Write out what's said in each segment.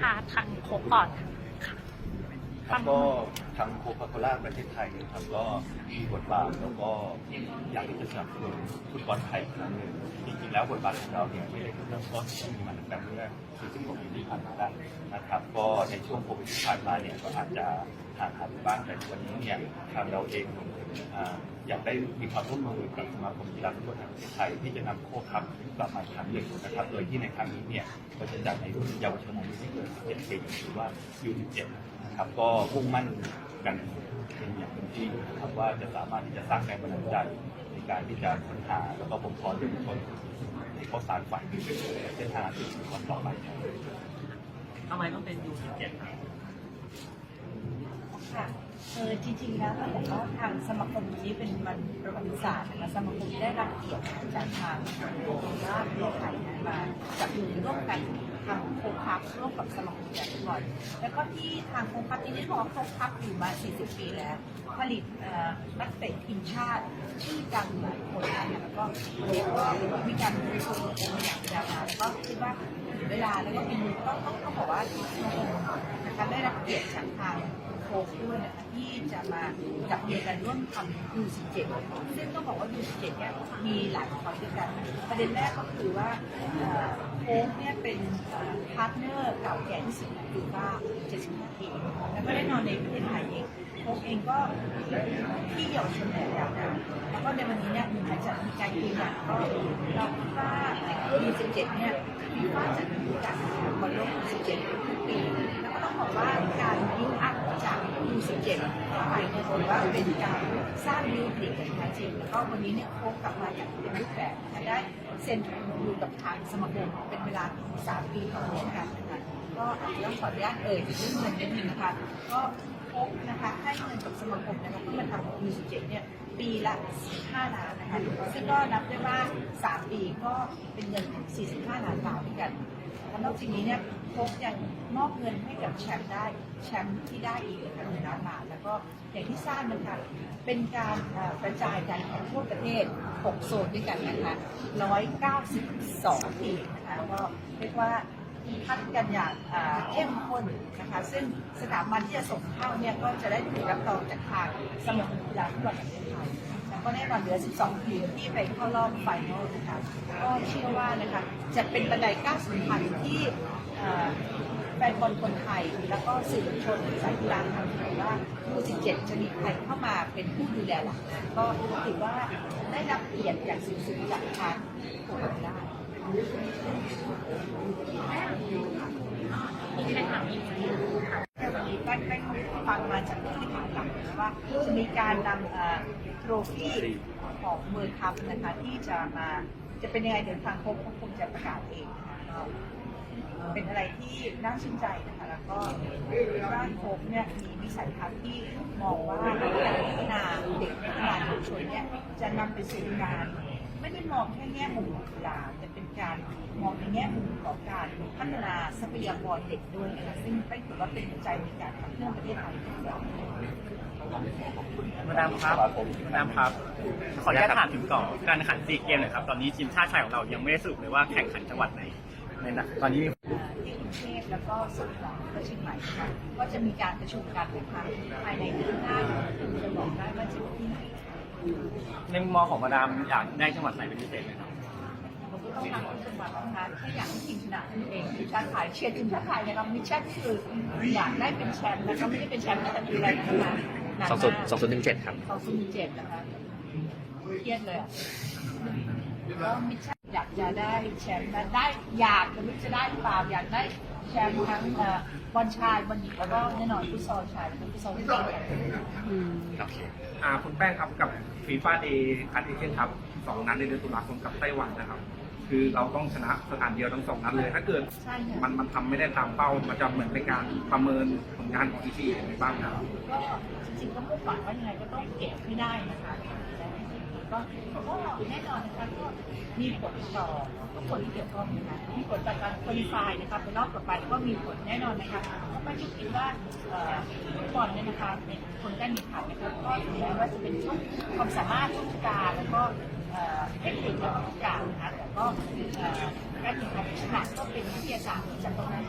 ค่ะทางโคกก่อนค่ะครับก็ทางโคคาโคล่าประเทศไทยนะครับก็มีบทบาทแล้วก็อยากที่จะสนับสนุนฟุตบอลไทยอีกครั้งหนึ่งจริงๆแล้ว บทบาทของเราเนี่ยไม่ได้เริ่มต้นที่มีมาตั้งแต่เมื่อ40กว่าปีที่ผ่านมาแล้วนะครับ ก็ในช่วงโควิดที่ผ่านมาเนี่ยก็อาจจะห่างหายไปบ้างแต่วันนี้เนี่ยทางเราเองอ่าอยากได้มีความร่วมมือกับสมาคมกีฬาฟุตบอลแห่งประเทศไทยที่จะนำโค้ชครับกลับมาอีกครั้งหนึ่งนะครับ โดยที่ในครั้งนี้เนี่ยก็จะจัดในรุ่นเยาวชนอายุไม่เกิน17ปีหรือว่า U17 นะครับก็มุ่งมั่นกันเป็นอย่างเต็มที่นะครับว่าจะสามารถที่จะสร้างแรงบันดาลใจในการที่จะค้นหาแล้วก็บ่มเพาะเยาวชน ในข้อสารฝันเส้นทางอาชีพของต่อไปทำไมต้องเป็นยูสิบเจ็ดครับ ค่ะเออจริงๆแล้วต้องบอกว่าทางสมาคร นี้เป็นมันประวัติศาสตร์นะคะสมาคมได้รับเกียรติจากทางโคราชประเทศไทยมาจับมือร่วมกันทำโคคัพร่วมกับสมาคมกีฬาฟุตบอลแล้วก็ที่ทางโคคัพที่ได้บอกโคคัพอยู่มา 40 ปีแล้ว ผลิตนักเตะทีมชาติชื่อดังหลายคนแล้วก็เรียกว่ามีการบริโภคอย่างยาวนานแล้วก็คิดว่าเวลาแล้วก็มีต้องต้องต้องบอกว่าสมาคมนะคะได้รับเกียรติจากทางโค้ชด้วยนะคะ ที่จะมาจับมือกันร่วมทำ U17 ซึ่งต้องบอกว่า U17 เนี่ยมีหลายคอยด้วยกัน ประเด็นแรกก็คือว่าโค้กเนี่ยเป็นพาร์ทเนอร์เก่าแก่ที่สุดขอยูบ้า75ปีแล้วก็ได้นอนในประเทศไทยเอง โค้ชเองก็ที่เยวชนแบบยาวนานแล้วก็ในวันนี้เนี่ยอาจจะมีการยืนยันก็เราคิดว่า U17 เนี่ยฟีฟ่าจะมีการแข่งขันบอลโลก U17 ทุกปีแล้วก็ต้องบอกว่าการยิงอัพจาก U17 เข้าไปเนี่ยถือว่าเป็นการสร้างยูนิตกันแท้จริงแล้วก็วันนี้เนี่ยโค้ชกลับมาอย่างเต็มรูปแบบนะได้เซ็นอยู่กับทางสมาคมเป็นเวลา3ปีต่อเนื่องกันนะคะก็ต้องขออนุญาตเอ่ยเรื่องเงินนิดนึงนะคะก็ โค้ชนะคะให้เงินกับสมาคมนะคะที่มาทำ U17 เนี่ยปีละ 15 ล้านนะคะซึ่งก็นับได้ว่า 3 ปีก็เป็นเงินถึง45 ล้านบาทด้วยกันแล้วนอกจากนี้เนี่ยโค้ชยังมอบเงินให้กับแชมป์ได้แชมป์ที่ได้อีกนะคะหนึ่งล้านบาทแล้วก็อย่างที่ทราบนะคะเป็นการกระจายการแข่งทั่วประเทศ 6 โซนด้วยกันนะคะ192 ทีมนะคะก็เรียกว่า คัดกันอย่างเข้มข้นนะคะซึ่งสถาบันที่จะส่งเข้าเนี่ยก็จะได้ถูกรับรองจากทางสมาคมกีฬาฟุตบอลแห่งประเทศไทยแล้วก็แน่นอนเหลือ 12 ทีมที่ไปเข้ารอบไฟนอลนะคะก็เชื่อว่านะคะจะเป็นบันไดก้าวสำคัญที่แฟนบอลคนไทย แล้วก็สื่อมวลชนสายกีฬาทางไทยว่าผู้17 จะมีใครเข้ามาเป็นผู้ดูแลหลักก็ถือว่าได้รับเกียรติอย่างสูงสุดจากทางโควิดได้มีแค่ถามอี กค่ะแต่วันนี้ได้ฟังมาจากผู้บริหารหลักนะว่าจะมีการนำเอ่อโทรฟี่ของเมือคัพนะคะที่จะมาจะเป็นยังไงเดี๋ยวทางโค้ชคงจะประกาศเองนะคะเป็นอะไรที่น่าชื่นใจนะคะแล้วก็ร่างโค้ชเนี่ยมีวิสัยทัศน์ที่มองว่าการพัฒนาเด็กพัฒนาเยาวชนเนี่ยจะนำไปสู่การ มองแค่แง่มุมของกีฬาแต่เป็นการมองในแง่มุมของการพัฒนาทรัพยากรเด็กด้วยนะคะซึ่งเป็นถือว่าเป็นหัวใจในการขับเคลื่อนประเทศไทยของเรา มาดามครับมาดามครับ ขออนุญาตถามถึงก่อนการแข่งขันซีเกมหน่อยครับ ตอนนี้ทีมชาติไทยของเรายังไม่ได้สรุปเลยว่าแข่งขันจังหวัดไหนในนะตอนนี้มี ที่กรุงเทพแล้วก็สงขลาและเชียงใหม่นะคะก็จะมีการประชุมกันนะคะภายในเดือนหน้าจะบอกได้ว่าจะเป็นที่ไหน ในมุมมองของมาดามอยากได้จังหวัดไหนเป็นพิเศษไหมครับผมก็ต้องทำทุกจังหวัดนะคะแค่อยากให้ทีมชนะนั่นเองทีมชาติไทยเชียร์ทีมชาติไทยนะครับมิชชั่นคืออยากได้เป็นแชมป์แล้วก็ไม่ได้เป็นแชมป์ตั้งแต่ปีแรกนะคะนานสองศูนย์มากสองศูนย์หนึ่งเจ็ดครับสองศูนย์เจ็ดนะคะเครียดเลยอะแล้วมิชชั่น อยากจะได้แชมป์นะได้อยากจะไม่รู้จะได้หรือเปล่าอยากได้แชมป์ทั้งเอ่อบอลชายบอลหญิงแล้วก็แน่นอนฟุตซอลชายและฟุตซอลหญิงโอเคอ่าคุณแป้งครับกับฟีฟ่าเดย์คัดเอเชียนครับสองนัดในเดือนตุลาคมกับไต้หวันนะครับ คือเราต้องชนะสถานเดียวทั้งสองนัดเลย ถ้าเกิดใช่ค่ะ มันมันทำไม่ได้ตามเป้า มันจะเหมือนเป็นการประเมินผลงานของอีซียังไงบ้างครับ ก็จริงๆก็มุ่งหวังว่ายังไงก็ต้องเก็บให้ได้นะคะ ก็ก็แน่นอนนะคะก็มีผลต่อทุกคนที่เกี่ยวข้องนะคะมีผลต่อการคุริฟายนะคะเป็นรอบต่อไปก็มีผลแน่นอนนะคะเพราะไม่ได้คิดว่าเอ่อฟุตบอลเนี่ยนะคะเป็นคนการแข่งขันนะคะก็ถึงแม้ว่าจะเป็นช่วงความสามารถช่วงการแล้วก็เทคนิคและประการนะคะแต่ก็การแข่งขันชนะก็เป็นวิทยาศาสตร์ที่จะต้องได้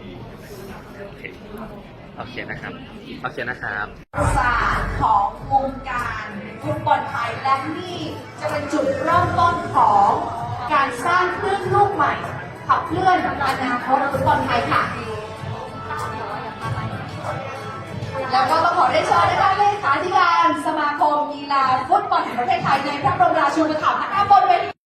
โอเคนะครับโอเคนะครับ ของวงการฟุตบอลไทยและนี่จะเป็นจุดเริ่มต้นของการสร้างคลื่นลูกใหม่ ขับเคลื่อนอนาคตฟุตบอลไทยค่ะ แล้วก็ต้องขอได้เชิญนะคะเลขาธิการสมาคมกีฬาฟุตบอลแห่งประเทศไทยในพระบรมราชูปถัมภ์นะคะบนเวที